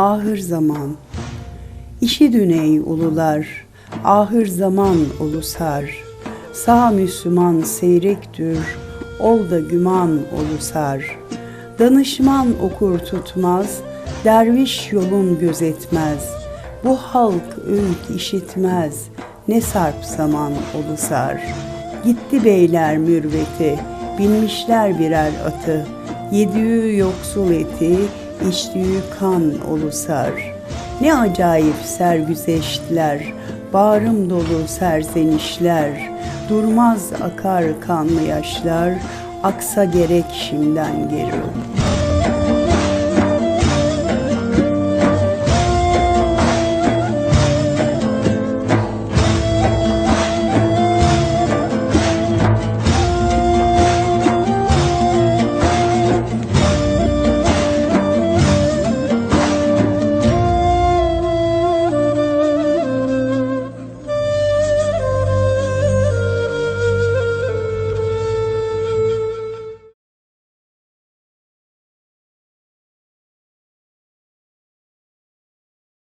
ahır zaman. İşi düney ulular, ahır zaman ulusar. Sağ Müslüman seyrektür, ol da güman ulusar. Danışman okur tutmaz, derviş yolun gözetmez. Bu halk öğüt işitmez, ne sarp zaman ulusar. Gitti beyler mürveti, binmişler birer atı. Yediği yoksul eti, içtiği kan ulusar. Ne acayip sergüzeştler, bağrım dolu serzenişler. Durmaz akar kanlı yaşlar, aksa gerek şimdiden geri.